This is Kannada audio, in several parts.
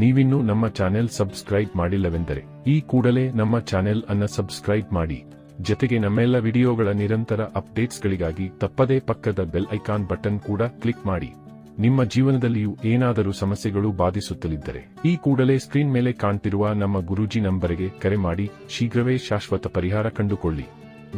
ನೀವಿನ್ನೂ ನಮ್ಮ ಚಾನೆಲ್ ಸಬ್ಸ್ಕ್ರೈಬ್ ಮಾಡಿಲ್ಲವೆಂದರೆ, ಈ ಕೂಡಲೇ ನಮ್ಮ ಚಾನೆಲ್ ಅನ್ನ ಸಬ್ಸ್ಕ್ರೈಬ್ ಮಾಡಿ. ಜೊತೆಗೆ ನಮ್ಮೆಲ್ಲ ವಿಡಿಯೋಗಳ ನಿರಂತರ ಅಪ್ಡೇಟ್ಸ್ಗಳಿಗಾಗಿ ತಪ್ಪದೇ ಪಕ್ಕದ ಬೆಲ್ ಐಕಾನ್ ಬಟನ್ ಕೂಡ ಕ್ಲಿಕ್ ಮಾಡಿ. ನಿಮ್ಮ ಜೀವನದಲ್ಲಿಯೂ ಏನಾದರೂ ಸಮಸ್ಯೆಗಳು ಬಾಧಿಸುತ್ತಲಿದ್ದರೆ, ಈ ಕೂಡಲೇ ಸ್ಕ್ರೀನ್ ಮೇಲೆ ಕಾಣ್ತಿರುವ ನಮ್ಮ ಗುರೂಜಿ ನಂಬರಿಗೆ ಕರೆ ಮಾಡಿ, ಶೀಘ್ರವೇ ಶಾಶ್ವತ ಪರಿಹಾರ ಕಂಡುಕೊಳ್ಳಿ.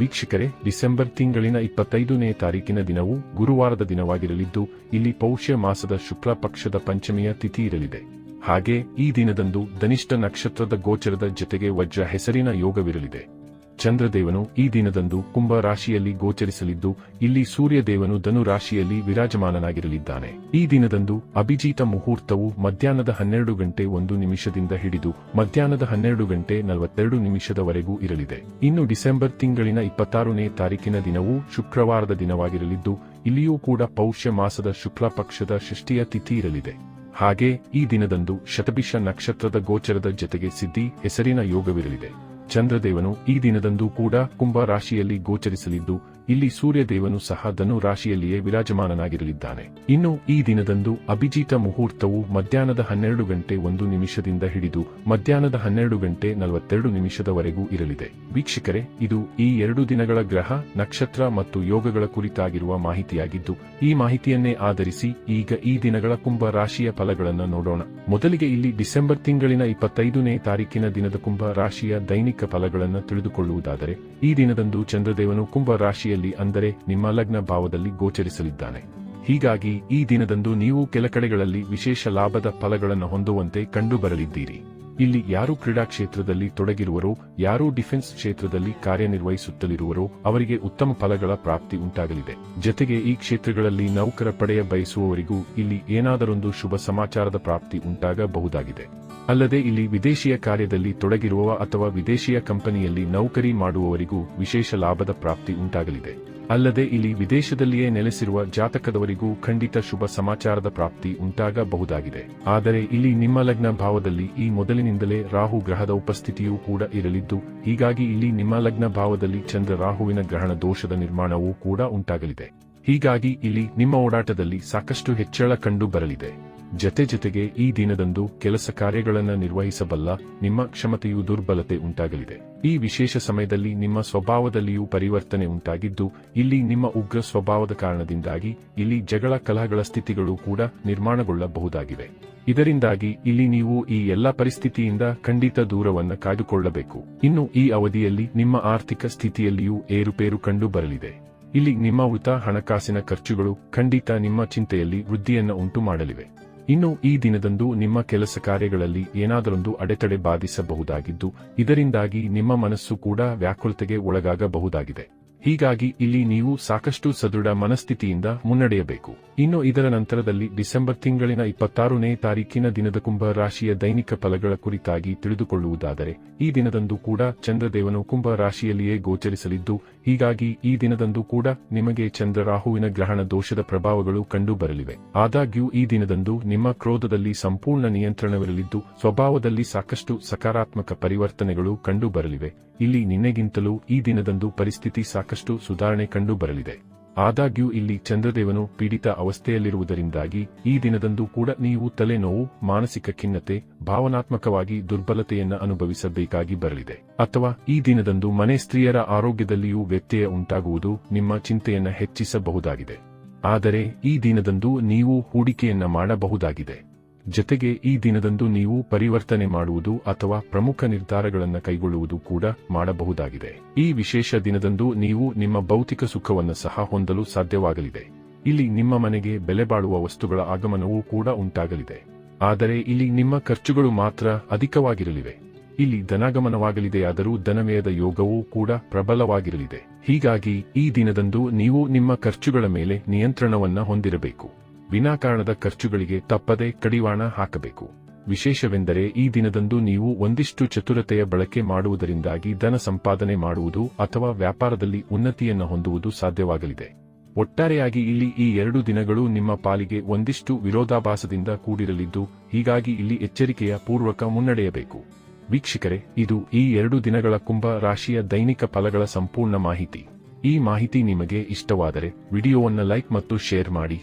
ವೀಕ್ಷಕರೇ, ಡಿಸೆಂಬರ್ ತಿಂಗಳಿನ ಇಪ್ಪತ್ತೈದನೇ ತಾರೀಕಿನ ದಿನವು ಗುರುವಾರದ ದಿನವಾಗಿರಲಿದ್ದು, ಇಲ್ಲಿ ಪೌಷ್ಯ ಮಾಸದ ಶುಕ್ಲ ಪಕ್ಷದ ಪಂಚಮಿಯ ತಿಥಿ ಇರಲಿದೆ. ಹಾಗೆ ಈ ದಿನದಂದು ಧನಿಷ್ಠ ನಕ್ಷತ್ರದ ಗೋಚರದ ಜೊತೆಗೆ ವಜ್ರ ಹೆಸರಿನ ಯೋಗವಿರಲಿದೆ. ಚಂದ್ರದೇವನು ಈ ದಿನದಂದು ಕುಂಭ ರಾಶಿಯಲ್ಲಿ ಗೋಚರಿಸಲಿದ್ದು, ಇಲ್ಲಿ ಸೂರ್ಯದೇವನು ಧನು ರಾಶಿಯಲ್ಲಿ ವಿರಾಜಮಾನನಾಗಿರಲಿದ್ದಾನೆ. ಈ ದಿನದಂದು ಅಭಿಜೀತ ಮುಹೂರ್ತವು ಮಧ್ಯಾಹ್ನದ ಹನ್ನೆರಡು ಗಂಟೆ ಒಂದು ನಿಮಿಷದಿಂದ ಹಿಡಿದು ಮಧ್ಯಾಹ್ನದ ಹನ್ನೆರಡು ಗಂಟೆ ನಲವತ್ತೆರಡು ನಿಮಿಷದವರೆಗೂ ಇರಲಿದೆ. ಇನ್ನು ಡಿಸೆಂಬರ್ ತಿಂಗಳಿನ ಇಪ್ಪತ್ತಾರನೇ ತಾರೀಕಿನ ದಿನವೂ ಶುಕ್ರವಾರದ ದಿನವಾಗಿರಲಿದ್ದು, ಇಲ್ಲಿಯೂ ಕೂಡ ಪೌಷ್ಯ ಮಾಸದ ಶುಕ್ಲ ಪಕ್ಷದ ಷಷ್ಠಿಯ ತಿಥಿ ಇರಲಿದೆ. ಹಾಗೆ ಈ ದಿನದಂದು ಶತಬಿಷ ನಕ್ಷತ್ರದ ಗೋಚರದ ಜೊತೆಗೆ ಸಿದ್ಧಿ ಹೆಸರಿನ ಯೋಗವಿರಲಿದೆ. ಚಂದ್ರದೇವನು ಈ ದಿನದಂದು ಕೂಡ ಕುಂಭ ರಾಶಿಯಲ್ಲಿ ಗೋಚರಿಸಲಿದ್ದು ಇಲ್ಲಿ ಸೂರ್ಯದೇವನು ಸಹ ಧನು ರಾಶಿಯಲ್ಲಿಯೇ ವಿರಾಜಮಾನನಾಗಿರಲಿದ್ದಾನೆ. ಇನ್ನು ಈ ದಿನದಂದು ಅಭಿಜಿತ ಮುಹೂರ್ತವು ಮಧ್ಯಾಹ್ನದ ಹನ್ನೆರಡು ಗಂಟೆ ಒಂದು ನಿಮಿಷದಿಂದ ಹಿಡಿದು ಮಧ್ಯಾಹ್ನದ ಹನ್ನೆರಡು ಗಂಟೆ ನಲವತ್ತೆರಡು ನಿಮಿಷದವರೆಗೂ ಇರಲಿದೆ. ವೀಕ್ಷಕರೇ, ಇದು ಈ ಎರಡು ದಿನಗಳ ಗ್ರಹ, ನಕ್ಷತ್ರ ಮತ್ತು ಯೋಗಗಳ ಕುರಿತಾಗಿರುವ ಮಾಹಿತಿಯಾಗಿದ್ದು, ಈ ಮಾಹಿತಿಯನ್ನೇ ಆಧರಿಸಿ ಈಗ ಈ ದಿನಗಳ ಕುಂಭ ರಾಶಿಯ ಫಲಗಳನ್ನು ನೋಡೋಣ. ಮೊದಲಿಗೆ ಇಲ್ಲಿ ಡಿಸೆಂಬರ್ ತಿಂಗಳಿನ ಇಪ್ಪತ್ತೈದನೇ ತಾರೀಕಿನ ದಿನದ ಕುಂಭ ರಾಶಿಯ ದೈನಿಕ ಫಲಗಳನ್ನು ತಿಳಿದುಕೊಳ್ಳುವುದಾದರೆ, ಈ ದಿನದಂದು ಚಂದ್ರದೇವನು ಕುಂಭ ರಾಶಿಯಲ್ಲಿ ಅಂದರೆ ನಿಮ್ಮ ಲಗ್ನ ಭಾವದಲ್ಲಿ ಗೋಚರಿಸಲಿದ್ದಾನೆ. ಹೀಗಾಗಿ ಈ ದಿನದಂದು ನೀವು ಕೆಲ ಕಡೆಗಳಲ್ಲಿ ವಿಶೇಷ ಲಾಭದ ಫಲಗಳನ್ನು ಹೊಂದುವಂತೆ ಕಂಡುಬರಲಿದ್ದೀರಿ. ಇಲ್ಲಿ ಯಾರು ಕ್ರೀಡಾ ಕ್ಷೇತ್ರದಲ್ಲಿ ತೊಡಗಿರುವರೋ, ಯಾರು ಡಿಫೆನ್ಸ್ ಕ್ಷೇತ್ರದಲ್ಲಿ ಕಾರ್ಯನಿರ್ವಹಿಸುತ್ತಲಿರುವರೋ, ಅವರಿಗೆ ಉತ್ತಮ ಫಲಗಳ ಪ್ರಾಪ್ತಿ ಉಂಟಾಗಲಿದೆ. ಜೊತೆಗೆ ಈ ಕ್ಷೇತ್ರಗಳಲ್ಲಿ ನೌಕರ ಪಡೆಯ ಬಯಸುವವರಿಗೂ ಇಲ್ಲಿ ಏನಾದರೊಂದು ಶುಭ ಸಮಾಚಾರದ ಪ್ರಾಪ್ತಿ ಉಂಟಾಗಬಹುದಾಗಿದೆ. ಅಲ್ಲದೆ ಇಲ್ಲಿ ವಿದೇಶಿಯ ಕಾರ್ಯದಲ್ಲಿ ತೊಡಗಿರುವ ಅಥವಾ ವಿದೇಶಿಯ ಕಂಪನಿಯಲ್ಲಿ ನೌಕರಿ ಮಾಡುವವರಿಗೂ ವಿಶೇಷ ಲಾಭದ ಪ್ರಾಪ್ತಿ ಉಂಟಾಗಲಿದೆ. ಅಲ್ಲದೆ ಇಲ್ಲಿ ವಿದೇಶದಲ್ಲಿಯೇ ನೆಲೆಸಿರುವ ಜಾತಕದವರಿಗೂ ಖಂಡಿತ ಶುಭ ಸಮಾಚಾರದ ಪ್ರಾಪ್ತಿ ಉಂಟಾಗಬಹುದಾಗಿದೆ. ಆದರೆ ಇಲ್ಲಿ ನಿಮ್ಮ ಲಗ್ನ ಭಾವದಲ್ಲಿ ಈ ಮೊದಲಿನಿಂದಲೇ ರಾಹು ಗ್ರಹದ ಉಪಸ್ಥಿತಿಯೂ ಕೂಡ ಇರಲಿದ್ದು, ಹೀಗಾಗಿ ಇಲ್ಲಿ ನಿಮ್ಮ ಲಗ್ನ ಭಾವದಲ್ಲಿ ಚಂದ್ರ ರಾಹುವಿನ ಗ್ರಹಣ ದೋಷದ ನಿರ್ಮಾಣವೂ ಕೂಡ ಉಂಟಾಗಲಿದೆ. ಹೀಗಾಗಿ ಇಲ್ಲಿ ನಿಮ್ಮ ಓಡಾಟದಲ್ಲಿ ಸಾಕಷ್ಟು ಹೆಚ್ಚಳ ಕಂಡು ಬರಲಿದೆ. ಜತೆ ಜೊತೆಗೆ ಈ ದಿನದಂದು ಕೆಲಸ ಕಾರ್ಯಗಳನ್ನು ನಿರ್ವಹಿಸಬಲ್ಲ ನಿಮ್ಮ ಕ್ಷಮತೆಯು ದುರ್ಬಲತೆ ಉಂಟಾಗಲಿದೆ. ಈ ವಿಶೇಷ ಸಮಯದಲ್ಲಿ ನಿಮ್ಮ ಸ್ವಭಾವದಲ್ಲಿಯೂ ಪರಿವರ್ತನೆ ಉಂಟಾಗಿದ್ದು, ಇಲ್ಲಿ ನಿಮ್ಮ ಉಗ್ರ ಸ್ವಭಾವದ ಕಾರಣದಿಂದಾಗಿ ಇಲ್ಲಿ ಜಗಳ ಕಲಹಗಳ ಸ್ಥಿತಿಗಳು ಕೂಡ ನಿರ್ಮಾಣಗೊಳ್ಳಬಹುದಾಗಿವೆ. ಇದರಿಂದಾಗಿ ಇಲ್ಲಿ ನೀವು ಈ ಎಲ್ಲ ಪರಿಸ್ಥಿತಿಯಿಂದ ಖಂಡಿತ ದೂರವನ್ನು ಕಾಯ್ದುಕೊಳ್ಳಬೇಕು. ಇನ್ನು ಈ ಅವಧಿಯಲ್ಲಿ ನಿಮ್ಮ ಆರ್ಥಿಕ ಸ್ಥಿತಿಯಲ್ಲಿಯೂ ಏರುಪೇರು ಕಂಡು ಬರಲಿದೆ. ಇಲ್ಲಿ ನಿಮ್ಮ ಉತ ಹಣಕಾಸಿನ ಖರ್ಚುಗಳು ಖಂಡಿತ ನಿಮ್ಮ ಚಿಂತೆಯಲ್ಲಿ ವೃದ್ಧಿಯನ್ನು ಉಂಟು ಮಾಡಲಿವೆ ಇನ್ನು ಈ ದಿನದಂದು ನಿಮ್ಮ ಕೆಲಸ ಕಾರ್ಯಗಳಲ್ಲಿ ಏನಾದರೊಂದು ಅಡೆತಡೆ ಬಾಧಿಸಬಹುದಾಗಿದ್ದು, ಇದರಿಂದಾಗಿ ನಿಮ್ಮ ಮನಸ್ಸು ಕೂಡ ವ್ಯಾಕುಲತೆಗೆ ಒಳಗಾಗಬಹುದಾಗಿದೆ. ಹೀಗಾಗಿ ಇಲ್ಲಿ ನೀವು ಸಾಕಷ್ಟು ಸದೃಢ ಮನಸ್ಥಿತಿಯಿಂದ ಮುನ್ನಡೆಯಬೇಕು. ಇನ್ನು ಇದರ ನಂತರದಲ್ಲಿ ಡಿಸೆಂಬರ್ ತಿಂಗಳಿನ ಇಪ್ಪತ್ತಾರನೇ ತಾರೀಕಿನ ದಿನದ ಕುಂಭ ರಾಶಿಯ ದೈನಿಕ ಫಲಗಳ ಕುರಿತಾಗಿ ತಿಳಿದುಕೊಳ್ಳುವುದಾದರೆ, ಈ ದಿನದಂದು ಕೂಡ ಚಂದ್ರದೇವನು ಕುಂಭ ರಾಶಿಯಲ್ಲಿಯೇ ಗೋಚರಿಸಲಿದ್ದು ಹೀಗಾಗಿ ಈ ದಿನದಂದು ಕೂಡ ನಿಮಗೆ ಚಂದ್ರ ರಾಹುವಿನ ಗ್ರಹಣ ದೋಷದ ಪ್ರಭಾವಗಳು ಕಂಡು ಬರಲಿವೆ ಆದಾಗ್ಯೂ ಈ ದಿನದಂದು ನಿಮ್ಮ ಕ್ರೋಧದಲ್ಲಿ ಸಂಪೂರ್ಣ ನಿಯಂತ್ರಣವಿರಲಿದ್ದು, ಸ್ವಭಾವದಲ್ಲಿ ಸಾಕಷ್ಟು ಸಕಾರಾತ್ಮಕ ಪರಿವರ್ತನೆಗಳು ಕಂಡು ಬರಲಿವೆ ಇಲ್ಲಿ ನಿನ್ನೆಗಿಂತಲೂ ಈ ದಿನದಂದು ಪರಿಸ್ಥಿತಿ ಸಾಕಷ್ಟು ಸುಧಾರಣೆ ಕಂಡು ಬರಲಿದೆ ಆದಾಗ್ಯೂ ಇಲ್ಲಿ ಚಂದ್ರದೇವನು ಪೀಡಿತ ಅವಸ್ಥೆಯಲ್ಲಿರುವುದರಿಂದಾಗಿ ಈ ದಿನದಂದು ಕೂಡ ನೀವು ತಲೆನೋವು, ಮಾನಸಿಕ ಖಿನ್ನತೆ, ಭಾವನಾತ್ಮಕವಾಗಿ ದುರ್ಬಲತೆಯನ್ನು ಅನುಭವಿಸಬೇಕಾಗಿ ಬರಲಿದೆ. ಅಥವಾ ಈ ದಿನದಂದು ಮನೆ ಸ್ತ್ರೀಯರ ಆರೋಗ್ಯದಲ್ಲಿಯೂ ವ್ಯತ್ಯಯ ಉಂಟಾಗುವುದು ನಿಮ್ಮ ಚಿಂತೆಯನ್ನು ಹೆಚ್ಚಿಸಬಹುದಾಗಿದೆ. ಆದರೆ ಈ ದಿನದಂದು ನೀವು ಹೂಡಿಕೆಯನ್ನ ಮಾಡಬಹುದಾಗಿದೆ. ಜೊತೆಗೆ ಈ ದಿನದಂದು ನೀವು ಪರಿವರ್ತನೆ ಮಾಡುವುದು ಅಥವಾ ಪ್ರಮುಖ ನಿರ್ಧಾರಗಳನ್ನು ಕೈಗೊಳ್ಳುವುದು ಕೂಡ ಮಾಡಬಹುದಾಗಿದೆ. ಈ ವಿಶೇಷ ದಿನದಂದು ನೀವು ನಿಮ್ಮ ಭೌತಿಕ ಸುಖವನ್ನು ಸಹ ಹೊಂದಲು ಸಾಧ್ಯವಾಗಲಿದೆ. ಇಲ್ಲಿ ನಿಮ್ಮ ಮನೆಗೆ ಬೆಲೆ ಬಾಳುವ ವಸ್ತುಗಳ ಆಗಮನವೂ ಕೂಡ ಉಂಟಾಗಲಿದೆ. ಆದರೆ ಇಲ್ಲಿ ನಿಮ್ಮ ಖರ್ಚುಗಳು ಮಾತ್ರ ಅಧಿಕವಾಗಿರಲಿವೆ. ಇಲ್ಲಿ ಧನಾಗಮನವಾಗಲಿದೆಯಾದರೂ ಧನವ್ಯಯದ ಯೋಗವೂ ಕೂಡ ಪ್ರಬಲವಾಗಿರಲಿದೆ. ಹೀಗಾಗಿ ಈ ದಿನದಂದು ನೀವು ನಿಮ್ಮ ಖರ್ಚುಗಳ ಮೇಲೆ ನಿಯಂತ್ರಣವನ್ನ ಹೊಂದಿರಬೇಕು. ವಿನಾಕಾರಣದ ಖರ್ಚುಗಳಿಗೆ ತಪ್ಪದೆ ಕಡಿವಾಣ ಹಾಕಬೇಕು. ವಿಶೇಷವೆಂದರೆ ಈ ದಿನದಂದು ನೀವು ಒಂದಿಷ್ಟು ಚತುರತೆಯ ಬಳಕೆ ಮಾಡುವುದರಿಂದಾಗಿ ಧನ ಸಂಪಾದನೆ ಮಾಡುವುದು ಅಥವಾ ವ್ಯಾಪಾರದಲ್ಲಿ ಉನ್ನತಿಯನ್ನು ಹೊಂದುವುದು ಸಾಧ್ಯವಾಗಲಿದೆ. ಒಟ್ಟಾರೆಯಾಗಿ ಇಲ್ಲಿ ಈ ಎರಡು ದಿನಗಳು ನಿಮ್ಮ ಪಾಲಿಗೆ ಒಂದಿಷ್ಟು ವಿರೋಧಾಭಾಸದಿಂದ ಕೂಡಿರಲಿದ್ದು, ಹೀಗಾಗಿ ಇಲ್ಲಿ ಎಚ್ಚರಿಕೆಯ ಪೂರ್ವಕ ಮುನ್ನಡೆಯಬೇಕು. ವೀಕ್ಷಕರೇ, ಇದು ಈ ಎರಡು ದಿನಗಳ ಕುಂಭ ರಾಶಿಯ ದೈನಿಕ ಫಲಗಳ ಸಂಪೂರ್ಣ ಮಾಹಿತಿ. ಈ ಮಾಹಿತಿ ನಿಮಗೆ ಇಷ್ಟವಾದರೆ ವಿಡಿಯೋವನ್ನು ಲೈಕ್ ಮತ್ತು ಶೇರ್ ಮಾಡಿ.